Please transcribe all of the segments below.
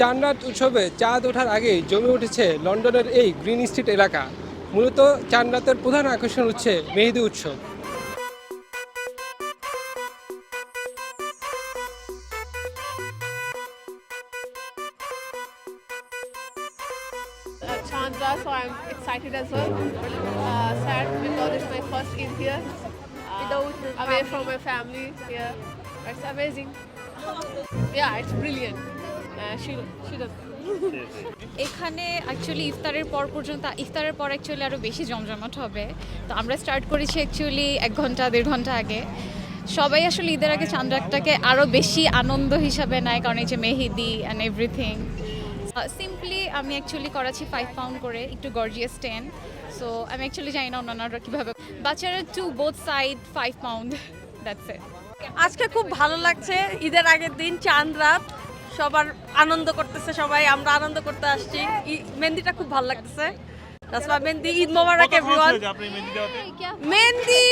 চানরাত উৎসবে চাঁদ ওঠার আগে জমে উঠেছে লন্ডনের এই গ্রিন স্ট্রিট এলাকা মূলত চানরাতের প্রধান আকর্ষণ হচ্ছে মেহেদি উৎসব Away from my family here. It's amazing. Yeah, it's brilliant. Does. এখানে অ্যাকচুয়ালি ইফতারের পর পর্যন্ত ইফতারের পর অ্যাকচুয়ালি আরও বেশি জমজমাট হবে। তো আমরা স্টার্ট করেছি অ্যাকচুয়ালি এক ঘণ্টা দেড় ঘণ্টা আগে। সবাই আসলে ঈদের আগে চান্দ্রাকটাকে আরও বেশি আনন্দ হিসাবে নেয় কারণ এই যে মেহেদি অ্যান্ড এভরিথিং সিম্পলি আমি অ্যাকচুয়ালি করাচ্ছি ফাইভ পাউন্ড করে একটু গর্জিয়াস টেন সো আমি অ্যাকচুয়ালি জানি না অন্যান্যরা কীভাবে। বাচ্চারা to both side five pound that's it আজকে খুব ভালো লাগছে ঈদের আগের দিন চাঁদ রাত সবার আনন্দ করতেছে সবাই আমরা আনন্দ করতে আসছি। মেহেন্দিটা খুব ভালো লাগতেছে। তাছাড়া মেহেন্দি ঈদ মোবারক এভরিওয়ান মেহেন্দি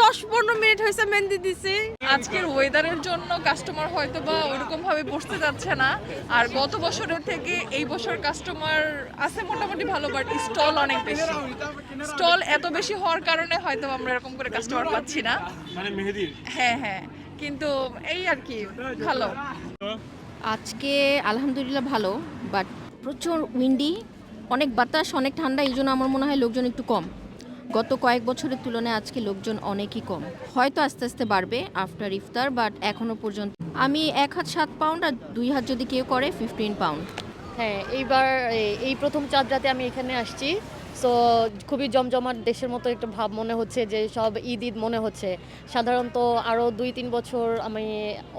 দশ পনেরো মিনিট হয়েছে মেহেন্দি দিছি। আজকের ওয়েদারের জন্য কাস্টমার হয়তো বা ওরকম ভাবে বসতে যাচ্ছে না। আর গত বছরের থেকে এই বছর কাস্টমার আছে মোটামুটি ভালো বাট স্টল অনেক বেশি। স্টল এত বেশি হওয়ার কারণে হয়তো আমরা এরকম করে কাস্টমার পাচ্ছি না। মানে মেহেদির হ্যাঁ হ্যাঁ। কিন্তু এই আর কি ভালো। আজকে আলহামদুলিল্লাহ ভালো বাট প্রচুর উইন্ডি অনেক বাতাস, অনেক ঠান্ডা, এই জন্য আমার মনে হয় লোকজন একটু কম। গত কয়েক বছরের তুলনায় আজকে লোকজন অনেকই কম। হয়তো আস্তে আস্তে বাড়বে আফটার ইফতার বাট এখনও পর্যন্ত আমি এক হাত সাত পাউন্ড আর দুই হাত যদি কেউ করে ফিফটিন পাউন্ড হ্যাঁ এইবার, এই প্রথম চাঁদ রাতে আমি এখানে আসছি। সো খুবই জমজমাট দেশের মতো একটা ভাব মনে হচ্ছে যে সব ঈদ ঈদ মনে হচ্ছে। সাধারণত আরও দুই, তিন বছর আমি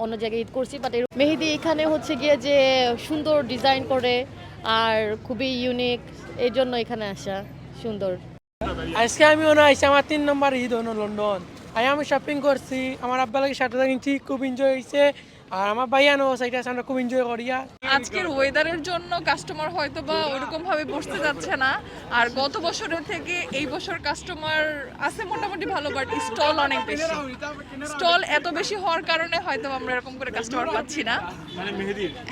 অন্য জায়গায় ঈদ করছি বাট মেহেদি এখানে হচ্ছে গিয়ে যে সুন্দর ডিজাইন করে আর খুবই ইউনিক এই জন্য এখানে আসা সুন্দর। আজকে আমি মনে হয়েছে আমার তিন নম্বর ঈদ হলো লন্ডন। আমি শপিং করছি, আমার আব্বা লাগে শার্টটা খুব এনজয় হয়েছে আর আমার ভাইয়ানো আছে আমরা খুব এনজয় করিয়া আজকের ওয়েদারের জন্য কাস্টমার হয়তো বা ওরকম ভাবে বসতে যাচ্ছে না। আর গত বছরের থেকে এই বছর কাস্টমার আছে মোটামুটি ভালো বাট স্টল অনেক বেশি। স্টল এত বেশি হওয়ার কারণে হয়তো আমরা এরকম করে কাস্টমার পাচ্ছি না। মানে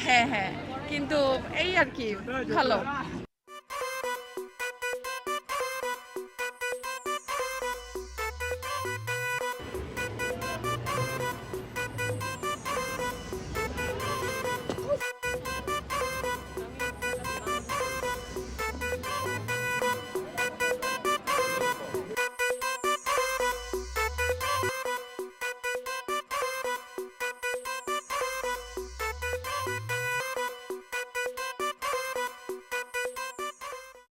হ্যাঁ হ্যাঁ। কিন্তু এই আর কি ভালো।